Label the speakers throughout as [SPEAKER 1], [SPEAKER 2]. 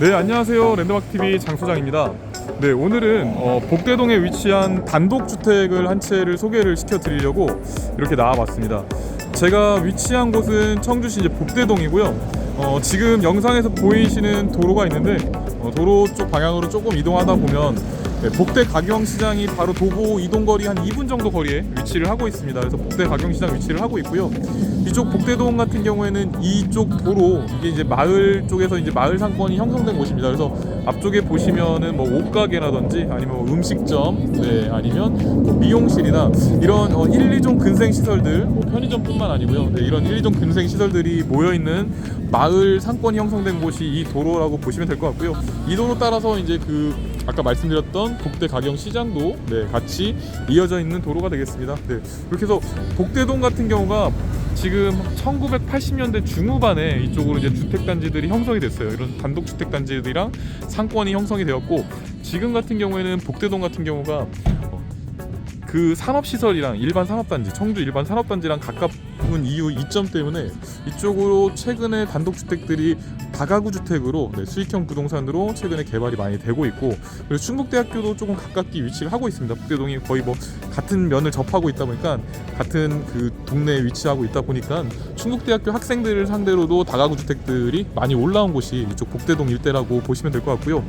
[SPEAKER 1] 네 안녕하세요. 랜드마크TV 장소장입니다. 네 오늘은 어, 복대동에 위치한 단독주택을 한 채를 소개를 시켜드리려고 이렇게 나와봤습니다. 제가 위치한 곳은 청주시 이제 복대동이고요. 어, 지금 영상에서 보이시는 도로가 있는데 어, 도로 쪽 방향으로 조금 이동하다 보면 네, 복대 가경시장이 바로 도보 이동거리 한 2분 정도 거리에 위치를 하고 있습니다. 그래서 복대 가경시장 위치를 하고 있고요. 이쪽 복대동 같은 경우에는 이쪽 도로 이게 이제 마을 쪽에서 이제 마을 상권이 형성된 곳입니다. 그래서 앞쪽에 보시면은 뭐 옷가게라든지 아니면 뭐 음식점, 네 아니면 뭐 미용실이나 이런 어, 1, 2종 근생 시설들, 뭐 편의점뿐만 아니고요. 네, 이런 1, 2종 근생 시설들이 모여 있는 마을 상권이 형성된 곳이 이 도로라고 보시면 될 것 같고요. 이 도로 따라서 이제 그 아까 말씀드렸던 복대 가경 시장도 네, 같이 이어져 있는 도로가 되겠습니다. 네, 이렇게 해서 복대동 같은 경우가 지금 1980년대 중후반에 이쪽으로 이제 주택 단지들이 형성이 됐어요. 이런 단독 주택 단지들이랑 상권이 형성이 되었고 지금 같은 경우에는 복대동 같은 경우가 어, 그 산업시설이랑 일반 산업단지, 청주 일반 산업단지랑 가까운 이유 이점 때문에 이쪽으로 최근에 단독주택들이 다가구 주택으로 네, 수익형 부동산으로 최근에 개발이 많이 되고 있고 그리고 충북대학교도 조금 가깝게 위치를 하고 있습니다. 북대동이 거의 뭐 같은 면을 접하고 있다 보니까 같은 그 동네에 위치하고 있다 보니까 충북대학교 학생들을 상대로도 다가구 주택들이 많이 올라온 곳이 이쪽 복대동 일대라고 보시면 될 것 같고요.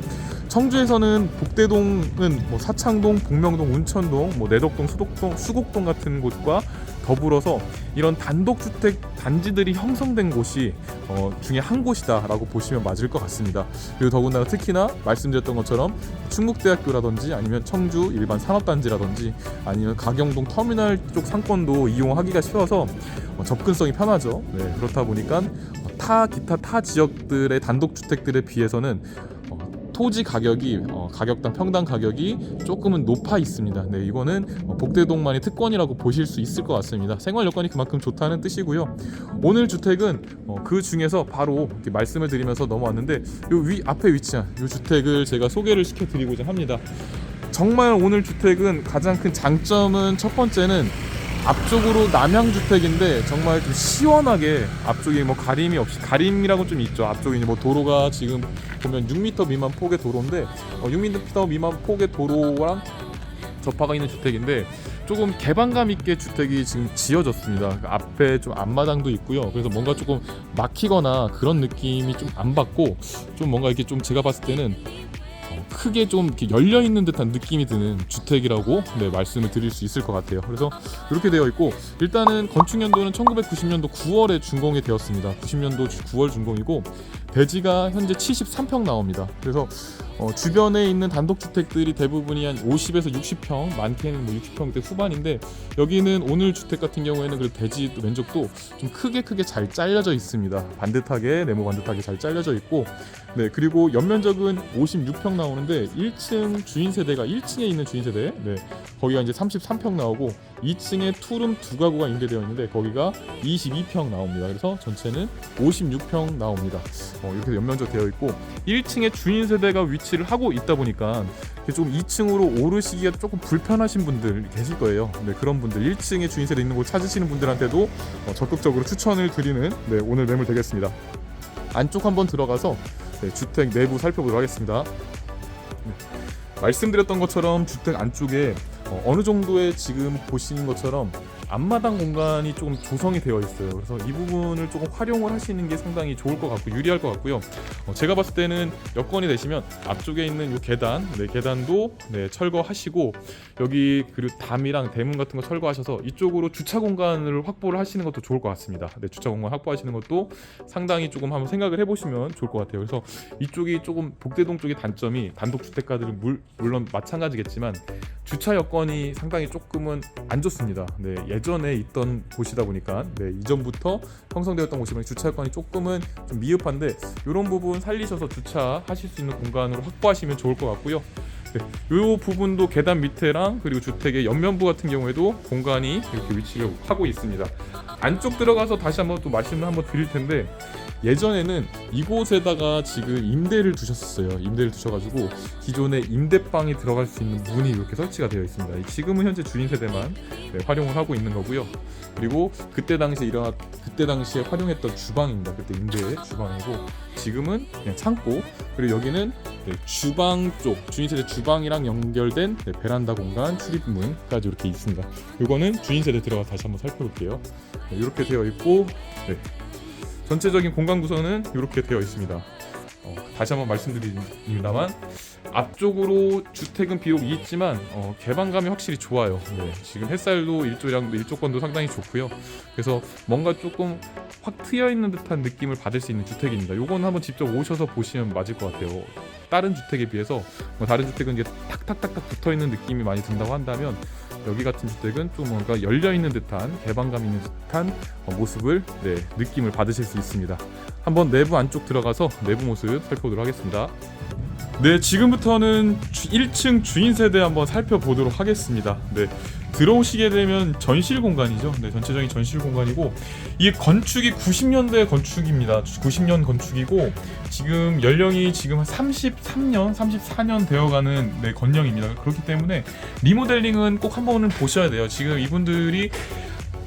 [SPEAKER 1] 청주에서는 복대동은 뭐 사창동, 복명동, 운천동, 뭐 내덕동, 수덕동, 수곡동 같은 곳과 더불어서 이런 단독주택 단지들이 형성된 곳이 어, 중에 한 곳이다라고 보시면 맞을 것 같습니다. 그리고 더군다나 특히나 말씀드렸던 것처럼 충북대학교라든지 아니면 청주 일반 산업단지라든지 아니면 가경동 터미널 쪽 상권도 이용하기가 쉬워서 어, 접근성이 편하죠. 네, 그렇다 보니까 어, 타 기타 타 지역들의 단독주택들에 비해서는 어, 토지 가격이 어, 가격당 평당 가격이 조금은 높아 있습니다. 네, 이거는 어, 복대동만의 특권이라고 보실 수 있을 것 같습니다. 생활 여건이 그만큼 좋다는 뜻이고요. 오늘 주택은 어, 그 중에서 바로 말씀을 드리면서 넘어왔는데 요위 앞에 위치한 이 주택을 제가 소개를 시켜드리고자 합니다. 정말 오늘 주택은 가장 큰 장점은 첫 번째는 앞쪽으로 남향 주택인데 정말 좀 시원하게 앞쪽에 뭐 가림이 없이 가림이라고 좀 있죠. 앞쪽에 이제 뭐 도로가 지금 보면 6m 미만 폭의 도로인데 어, 6m 미만 폭의 도로랑 접하가 있는 주택인데 조금 개방감 있게 주택이 지금 지어졌습니다. 그 앞에 좀 앞마당도 있고요. 그래서 뭔가 조금 막히거나 그런 느낌이 좀 안 받고 좀 뭔가 이렇게 좀 제가 봤을 때는 어, 크게 좀 이렇게 열려 있는 듯한 느낌이 드는 주택이라고 네, 말씀을 드릴 수 있을 것 같아요. 그래서 이렇게 되어 있고 일단은 건축 연도는 1990년도 9월에 준공이 되었습니다. 90년도 9월 준공이고 대지가 현재 73평 나옵니다. 그래서 어, 주변에 있는 단독주택들이 대부분이 한 50에서 60평, 많게는 뭐 60평대 후반인데 여기는 오늘 주택 같은 경우에는 그 대지 면적도 좀 크게 크게 잘 잘려져 있습니다. 반듯하게 네모 반듯하게 잘 잘려져 있고 네 그리고 연면적은 56평 나오는데 1층 주인 세대가 1층에 있는 주인 세대 네 거기가 이제 33평 나오고 2층에 투룸 두 가구가 임대되어 있는데 거기가 22평 나옵니다. 그래서 전체는 56평 나옵니다. 어, 이렇게 연면적 되어 있고 1층에 주인 세대가 위치를 하고 있다 보니까 좀 2층으로 오르시기가 조금 불편하신 분들 계실 거예요. 네, 그런 분들 1층에 주인 세대 있는 곳 찾으시는 분들한테도 어, 적극적으로 추천을 드리는 네, 오늘 매물 되겠습니다. 안쪽 한번 들어가서 네, 주택 내부 살펴보도록 하겠습니다. 네, 말씀드렸던 것처럼 주택 안쪽에 어, 어느 정도의 지금 보시는 것처럼 앞마당 공간이 조금 조성이 되어 있어요. 그래서 이 부분을 조금 활용을 하시는 게 상당히 좋을 것 같고 유리할 것 같고요. 어, 제가 봤을 때는 여건이 되시면 앞쪽에 있는 이 계단, 네, 계단도 네, 철거하시고 여기 그리고 담이랑 대문 같은 거 철거하셔서 이쪽으로 주차 공간을 확보를 하시는 것도 좋을 것 같습니다. 네, 주차 공간 확보하시는 것도 상당히 조금 한번 생각을 해보시면 좋을 것 같아요. 그래서 이쪽이 조금 복대동 쪽의 단점이 단독 주택가들은 물, 물론 마찬가지겠지만 주차 여건이 상당히 조금은 안 좋습니다. 네, 예전에 있던 곳이다 보니까 네, 이전부터 형성되었던 곳이면 주차 여건이 조금은 좀 미흡한데 이런 부분 살리셔서 주차하실 수 있는 공간으로 확보하시면 좋을 것 같고요. 네, 이 부분도 계단 밑에랑 그리고 주택의 옆면부 같은 경우에도 공간이 이렇게 위치를 하고 있습니다. 안쪽 들어가서 다시 한번 또 말씀을 한번 드릴 텐데 예전에는 이곳에다가 지금 임대를 두셨었어요. 임대를 두셔가지고 기존에 임대방이 들어갈 수 있는 문이 이렇게 설치가 되어 있습니다. 지금은 현재 주인 세대만 네, 활용을 하고 있는 거고요. 그리고 그때 당시에 일어났 그때 당시에 활용했던 주방입니다. 그때 임대 주방이고 지금은 그냥 창고 그리고 여기는 네, 주방 쪽 주인 세대 주방이랑 연결된 네, 베란다 공간 출입문까지 이렇게 있습니다. 이거는 주인 세대 들어가 서 다시 한번 살펴볼게요. 네, 이렇게 되어 있고 네. 전체적인 공간 구성은 이렇게 되어 있습니다. 어, 다시 한번 말씀드립니다만 앞쪽으로 주택은 비록 있지만 어, 개방감이 확실히 좋아요. 네, 지금 햇살도 일조량도 일조권도 상당히 좋고요. 그래서 뭔가 조금 확 트여 있는 듯한 느낌을 받을 수 있는 주택입니다. 요건 한번 직접 오셔서 보시면 맞을 것 같아요. 다른 주택에 비해서 뭐 다른 주택은 이게 탁탁탁탁 붙어 있는 느낌이 많이 든다고 한다면 여기 같은 주택은 좀 뭔가 열려 있는 듯한 개방감 있는 듯한 어, 모습을 네, 느낌을 받으실 수 있습니다. 한번 내부 안쪽 들어가서 내부 모습 살펴보도록 하겠습니다. 네, 지금부터는 1층 주인 세대 한번 살펴보도록 하겠습니다. 네. 들어오시게 되면 전실 공간이죠. 네, 전체적인 전실 공간이고 이 건축이 90년대 건축입니다. 90년 건축이고 지금 연령이 지금 한 33년, 34년 되어가는 네, 건령입니다. 그렇기 때문에 리모델링은 꼭 한번은 보셔야 돼요. 지금 이분들이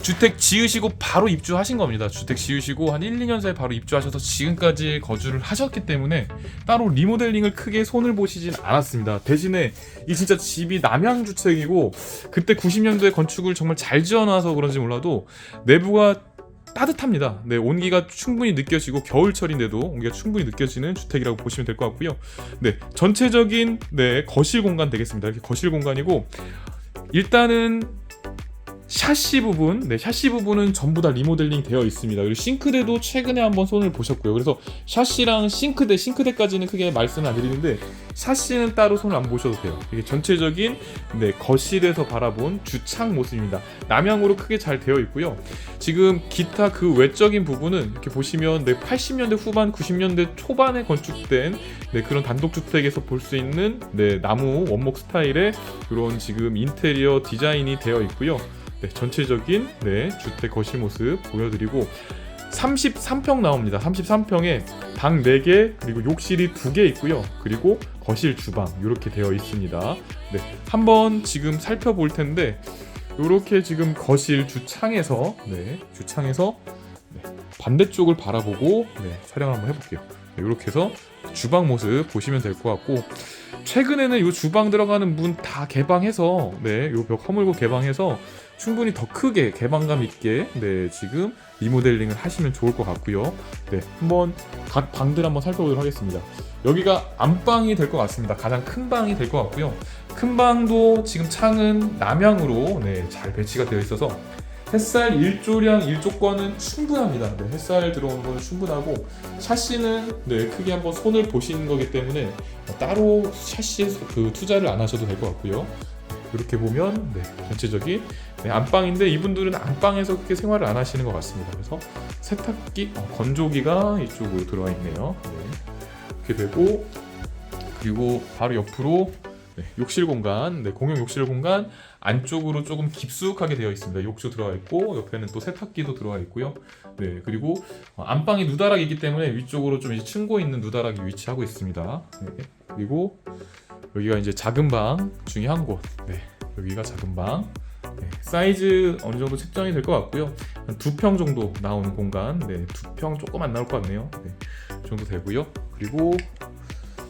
[SPEAKER 1] 주택 지으시고 바로 입주하신 겁니다. 주택 지으시고 한 1, 2년 사이에 바로 입주하셔서 지금까지 거주를 하셨기 때문에 따로 리모델링을 크게 손을 보시진 않았습니다. 대신에 이 진짜 집이 남양 주택이고 그때 90년도에 건축을 정말 잘 지어놔서 그런지 몰라도 내부가 따뜻합니다. 네, 온기가 충분히 느껴지고 겨울철인데도 온기가 충분히 느껴지는 주택이라고 보시면 될 것 같고요. 네, 전체적인 네 거실 공간 되겠습니다. 이렇게 거실 공간이고 일단은 샤시 부분, 네, 샤시 부분은 전부 다 리모델링 되어 있습니다. 그리고 싱크대도 최근에 한번 손을 보셨고요. 그래서 샤시랑 싱크대, 싱크대까지는 크게 말씀을 안 드리는데 샤시는 따로 손을 안 보셔도 돼요. 이게 전체적인 네, 거실에서 바라본 주창 모습입니다. 남향으로 크게 잘 되어 있고요. 지금 기타 그 외적인 부분은 이렇게 보시면 네, 80년대 후반, 90년대 초반에 건축된 네, 그런 단독주택에서 볼 수 있는 네, 나무 원목 스타일의 이런 지금 인테리어 디자인이 되어 있고요. 네, 전체적인 네, 주택 거실 모습 보여드리고 33평 나옵니다. 33평에 방 4개 그리고 욕실이 2개 있고요. 그리고 거실 주방 이렇게 되어 있습니다. 네, 한번 지금 살펴볼 텐데 이렇게 지금 거실 주창에서 네, 주창에서 네, 반대쪽을 바라보고 네, 촬영을 한번 해볼게요. 네, 이렇게 해서 주방 모습 보시면 될 것 같고 최근에는 이 주방 들어가는 문 다 개방해서 네, 요벽 허물고 개방해서 충분히 더 크게 개방감 있게 네, 지금 리모델링을 하시면 좋을 것 같고요. 네, 한번 각 방들 한번 살펴보도록 하겠습니다. 여기가 안방이 될 것 같습니다. 가장 큰 방이 될 것 같고요. 큰 방도 지금 창은 남향으로 네, 잘 배치가 되어 있어서 햇살 일조량 일조권은 충분합니다. 네, 햇살 들어오는 거는 충분하고 샤시는 네, 크게 한번 손을 보시는 거기 때문에 따로 샤시에 그 투자를 안 하셔도 될 것 같고요. 이렇게 보면 네, 전체적인 네, 안방인데 이분들은 안방에서 그렇게 생활을 안 하시는 것 같습니다. 그래서 세탁기, 어, 건조기가 이쪽으로 들어와 있네요. 네, 이렇게 되고 그리고 바로 옆으로 네, 욕실 공간, 네, 공용 욕실 공간 안쪽으로 조금 깊숙하게 되어 있습니다. 욕조 들어가 있고 옆에는 또 세탁기도 들어가 있고요. 네, 그리고 어, 안방이 누다락이기 때문에 위쪽으로 좀 층고 있는 누다락이 위치하고 있습니다. 네, 그리고 여기가 이제 작은 방 중에 한 곳. 네, 여기가 작은 방. 네, 사이즈 어느 정도 책정이 될 것 같고요. 한 두 평 정도 나오는 공간. 네, 두 평 조금 안 나올 것 같네요. 네, 이 정도 되고요. 그리고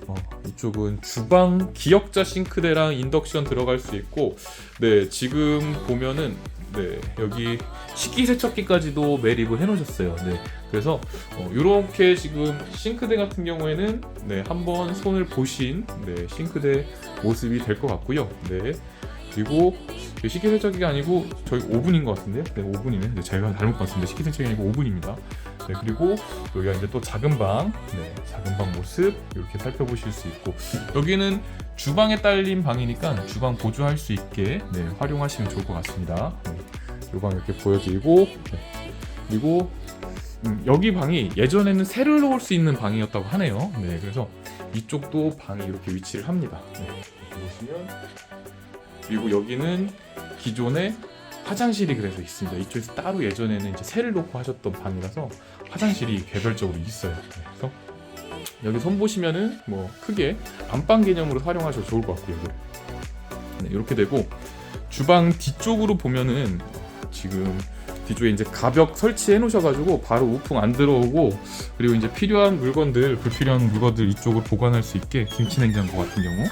[SPEAKER 1] 어, 이쪽은 주방 기역자 싱크대랑 인덕션 들어갈 수 있고, 네, 지금 보면은 네, 여기 식기세척기까지도 매립을 해놓으셨어요. 네, 그래서 이렇게 지금 싱크대 같은 경우에는 네, 한번 손을 보신 네, 싱크대 모습이 될 것 같고요. 네, 그리고 이 식기세척기가 아니고 저희 오븐인 것 같은데요. 네, 오븐이네. 네, 제가 잘못 봤습니다. 식기세척이 아니고 오븐입니다. 네, 그리고 여기가 이제 또 작은 방, 네, 작은 방 모습 이렇게 살펴보실 수 있고 여기는 주방에 딸린 방이니까 주방 보조할 수 있게 네, 활용하시면 좋을 것 같습니다. 네, 요방 이렇게 보여드리고 네, 그리고 음, 여기 방이 예전에는 새를 놓을 수 있는 방이었다고 하네요. 네, 그래서 이쪽도 방이 이렇게 위치를 합니다. 네, 보시면 그리고 여기는 기존의 화장실이 그래서 있습니다. 이쪽에서 따로 예전에는 이제 세를 놓고 하셨던 방이라서 화장실이 개별적으로 있어요. 네, 그래서 여기 손 보시면은 뭐 크게 안방 개념으로 활용하셔도 좋을 것 같고요. 네, 이렇게 되고 주방 뒤쪽으로 보면은 지금 뒤쪽에 이제 가벽 설치해 놓으셔가지고 바로 우풍 안 들어오고 그리고 이제 필요한 물건들 불필요한 물건들 이쪽으로 보관할 수 있게 김치 냉장고 같은 경우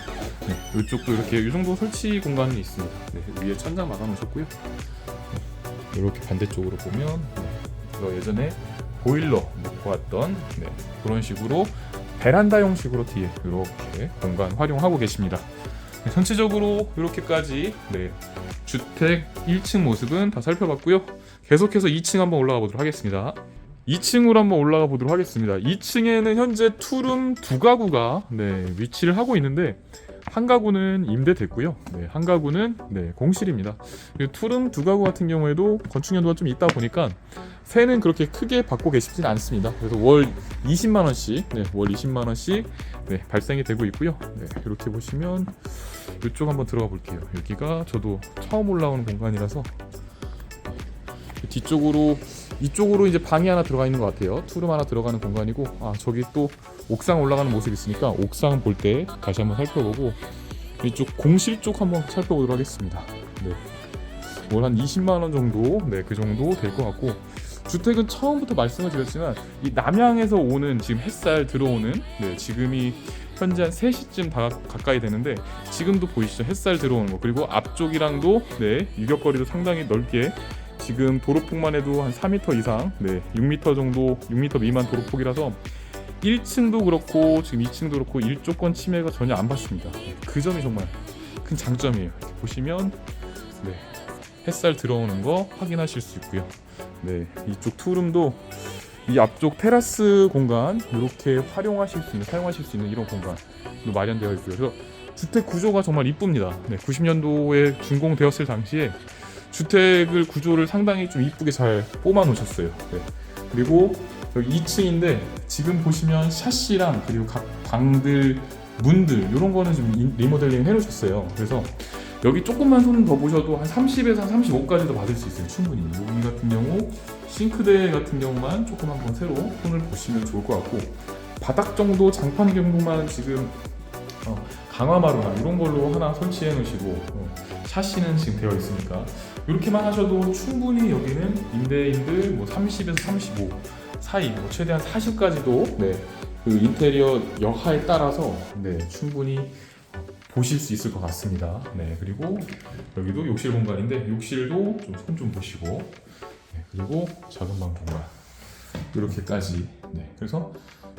[SPEAKER 1] 네, 이쪽도 이렇게 이 정도 설치 공간이 있습니다. 네, 위에 천장 막아 놓으셨고요. 네, 이렇게 반대쪽으로 보면 네, 예전에 보일러 놓고 왔던 네, 그런 식으로 베란다 형식으로 뒤에 이렇게 공간 활용하고 계십니다. 네, 전체적으로 이렇게까지 네, 주택 1층 모습은 다 살펴봤고요. 계속해서 2층 한번 올라가 보도록 하겠습니다. 2층으로 한번 올라가 보도록 하겠습니다. 2층에는 현재 투룸 두 가구가 네, 위치를 하고 있는데 한 가구는 임대됐고요. 네, 한 가구는 네, 공실입니다. 투룸 두 가구 같은 경우에도 건축 연도가 좀 있다 보니까 세는 그렇게 크게 받고 계시진 않습니다. 그래서 월 20만 원씩, 네, 월 20만 원씩 네, 발생이 되고 있고요. 네, 이렇게 보시면 이쪽 한번 들어가 볼게요. 여기가 저도 처음 올라오는 공간이라서 뒤쪽으로 이쪽으로 이제 방이 하나 들어가 있는 것 같아요. 투룸 하나 들어가는 공간이고 아 저기 또 옥상 올라가는 모습 있으니까 옥상 볼 때 다시 한번 살펴보고 이쪽 공실 쪽 한번 살펴보도록 하겠습니다. 네. 월한 20만 원 정도 네 그 정도 될 것 같고 주택은 처음부터 말씀을 드렸지만 이 남향에서 오는 지금 햇살 들어오는 네 지금이 현재 한 3시쯤 다 가까이 되는데 지금도 보이시죠 햇살 들어오는 거 그리고 앞쪽이랑도 네 유격거리도 상당히 넓게 지금 도로폭만 해도 한 4m 이상, 네, 6m 정도, 6m 미만 도로폭이라서 1층도 그렇고 지금 2층도 그렇고 일조권 침해가 전혀 안 받습니다. 그 점이 정말 큰 장점이에요. 보시면 네, 햇살 들어오는 거 확인하실 수 있고요. 네, 이쪽 투룸도 이 앞쪽 테라스 공간 이렇게 활용하실 수 있는, 사용하실 수 있는 이런 공간도 마련되어 있고요. 그래서 주택 구조가 정말 이쁩니다. 네, 90년도에 준공되었을 당시에 주택을 구조를 상당히 좀 이쁘게 잘 뽑아 놓으셨어요. 네. 그리고 여기 2층인데 지금 보시면 샤시랑 그리고 각 방들 문들 이런 거는 좀 인- 리모델링 해놓으셨어요. 그래서 여기 조금만 손 더 보셔도 한 30에서 35까지도 받을 수 있어요. 충분히. 여기 같은 경우 싱크대 같은 경우만 조금 한번 새로 손을 보시면 좋을 것 같고 바닥 정도 장판 정도만 지금 어, 강화마루나 이런 걸로 하나 설치해 놓으시고 어, 샤시는 지금 되어 있으니까 이렇게만 하셔도 충분히 여기는 임대인들 뭐 30에서 35 사이 뭐 최대한 40까지도 네, 그 인테리어 여하에 따라서 네, 충분히 보실 수 있을 것 같습니다. 네, 그리고 여기도 욕실 공간인데 욕실도 좀손좀 보시고 네, 그리고 작은 방 공간 이렇게까지 네, 그래서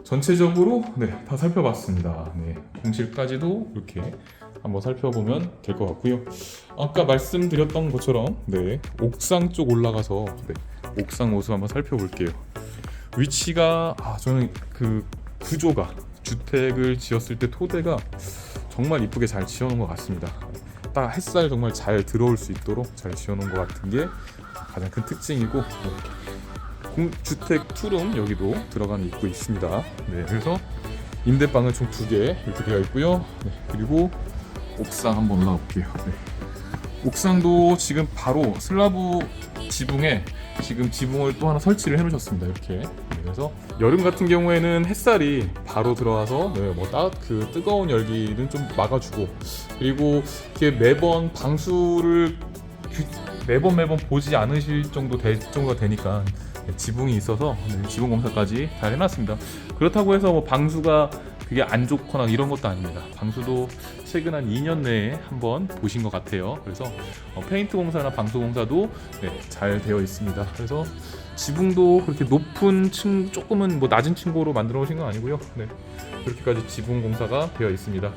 [SPEAKER 1] 전체적으로 네, 다 살펴봤습니다. 네, 공실까지도 이렇게 한번 살펴보면 될 것 같고요. 아까 말씀드렸던 것처럼 네, 옥상 쪽 올라가서 네, 옥상 모습 한번 살펴볼게요. 위치가 아, 저는 그 구조가 주택을 지었을 때 토대가 정말 이쁘게 잘 지어놓은 것 같습니다. 딱 햇살 정말 잘 들어올 수 있도록 잘 지어놓은 것 같은 게 가장 큰 특징이고 네. 공- 주택 투룸 여기도 들어가는 입구 있습니다. 네, 그래서 임대방은 총 두 개 이렇게 되어 있고요. 네, 그리고 옥상 한번 올라가 볼게요. 네. 옥상도 지금 바로 슬라브 지붕에 지금 지붕을 또 하나 설치를 해놓으셨습니다. 이렇게. 네, 그래서 여름 같은 경우에는 햇살이 바로 들어와서 네, 뭐따그 뜨거운 열기는 좀 막아주고 그리고 이렇게 매번 방수를 규- 매번 매번 보지 않으실 정도 될 정도가 되니까 네, 지붕이 있어서 네, 지붕 검사까지 잘 해놨습니다. 그렇다고 해서 뭐 방수가 그게 안 좋거나 이런 것도 아닙니다. 방수도 최근 한 2년 내에 한번 보신 것 같아요. 그래서 어, 페인트 공사나 방수 공사도 네, 잘 되어 있습니다. 그래서 지붕도 그렇게 높은 층 조금은 뭐 낮은 층고로 만들어 오신 건 아니고요. 네. 그렇게까지 지붕 공사가 되어 있습니다.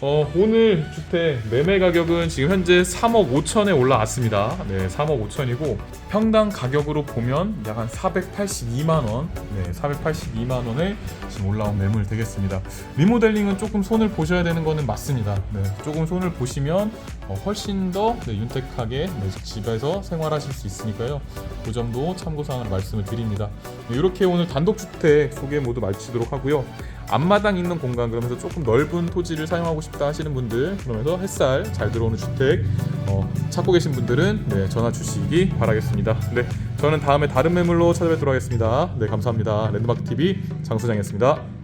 [SPEAKER 1] 어, 오늘 주택 매매 가격은 지금 현재 3억 5천에 올라왔습니다. 네, 3억 5천이고 평당 가격으로 보면 약 한 482만 원, 네, 482만 원에 지금 올라온 매물 되겠습니다. 리모델링은 조금 손을 보셔야 되는 거는 맞습니다. 네, 조금 손을 보시면 어, 훨씬 더 네, 윤택하게 네, 집에서 생활하실 수 있으니까요. 그 점도 참고사항 을 말씀을 드립니다. 네, 이렇게 오늘 단독주택 소개 모두 마치도록 하고요. 앞마당 있는 공간 그러면서 조금 넓은 토지를 사용하고 싶다 하시는 분들 그러면서 햇살 잘 들어오는 주택 어, 찾고 계신 분들은 네, 전화 주시기 바라겠습니다. 네, 저는 다음에 다른 매물로 찾아뵙도록 하겠습니다. 네, 감사합니다. 랜드마크 TV 장 소장이었습니다.